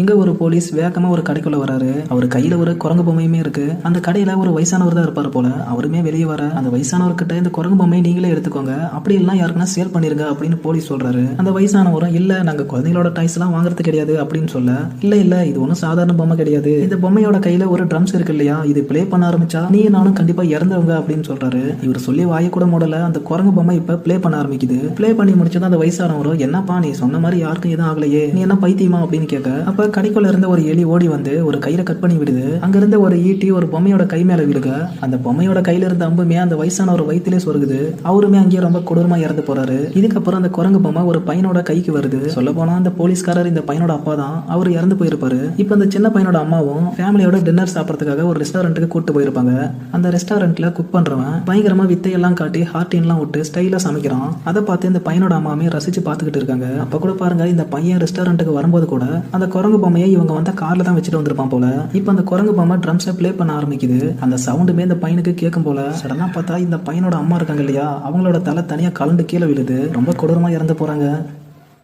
இங்க ஒரு போலீஸ் வேகமா ஒரு கடைக்குள்ள வராரு. அவர் கையில ஒரு குரங்கு பொம்மையுமே இருக்கு. அந்த கடையில ஒரு வயசானவர் தான் இருப்பாரு போல. அவருமே வெளியே வர அந்த வயசானவர்கிட்ட இந்த குரங்கு பொம்மையை நீங்களே எடுத்துக்கோங்க. அப்படி எல்லாம் யாருக்குன்னா சேல் பண்ணிருங்க அப்படின்னு போலீஸ் சொல்றாரு. அந்த வயசானவரும் இல்ல நாங்க குழந்தைங்களோட டாய்ஸ் எல்லாம் வாங்குறது கிடையாது அப்படின்னு சொல்ல இல்ல இல்ல இது ஒன்றும் சாதாரண பொம்மை கிடையாது. இந்த பொம்மையோட கையில ஒரு ட்ரம்ஸ் இருக்கு இல்லையா? இது ப்ளே பண்ண ஆரம்பிச்சா நீ நானும் கண்டிப்பா இறந்தவங்க அப்படின்னு சொல்றாரு. இவர் சொல்லி வாய கூட மூடல. அந்த குரங்கு பொம்மை இப்ப ப்ளே பண்ண ஆரம்பிக்குது. ப்ளே பண்ணி முடிச்சதும் அந்த வயசானவரும் என்னப்பா நீ சொன்ன மாதிரி யாருக்கும் எதுவும் ஆகலையே. நீ என்ன பைத்தியமா? அப்படின்னு கேட்க அப்ப கடைக்குள்ள இருந்த ஒரு எலி ஓடி வந்து ஒரு கயிறை கட் பண்ணி விடுது. அங்கிருந்து ஒரு ஈட்டி ஒரு பொம்மையோட கை மேல விழுக. அந்த பொம்மையோட கையில இருந்த அம்புமே அந்த வயசான ஒரு வயிற்றிலே சொருகுது. அவருமே அங்கேயே ரொம்ப கொடூரமா இறந்து போறாரு. இதுக்கப்புறம் அந்த குரங்கு பொம்மை ஒரு பையனோட கைக்கு வருது. சொல்ல போனா அந்த போலீஸ்காரர் இந்த பையனோட அப்பா தான் அவர் இறந்து போயிருப்பாரு. இப்போ அந்த சின்ன பையனோட அம்மாவும் ஃபேமிலியோட டின்னர் சாப்பிட்றதுக்காக ஒரு ரெஸ்டாரண்ட்டுக்கு கூட்டு போயிருப்பாங்க. அந்த ரெஸ்டாரண்ட்ல குக் பண்றவன் பயங்கரமா வித்தையெல்லாம் காட்டி ஹார்டின்லாம் விட்டு ஸ்டைலா சமைக்கிறான். அதை பார்த்து இந்த பையனோட அம்மாவே ரசிச்சு பார்த்துக்கிட்டு இருக்காங்க. அப்ப கூட பாருங்க இந்த பையன் ரெஸ்டாரண்ட்டுக்கு வரும்போது கூட அந்த குரங்கு குரங்கு பொம்மையை இவங்க வந்த கார்ல தான் வச்சுட்டு வந்திருப்பான் போல. இப்போ அந்த குரங்கு பொம்மை ட்ரம்ஸை ப்ளே பண்ண ஆரம்பிக்குது. அந்த சவுண்டுமே இந்த பையனுக்கு கேட்கும் போல. சடனா பார்த்தா இந்த பையனோட அம்மா இருக்காங்க இல்லையா? அவங்களோட தலை தனியா கலண்டு கீழே விழுது. ரொம்ப கொடூரமா இறந்து போறாங்க.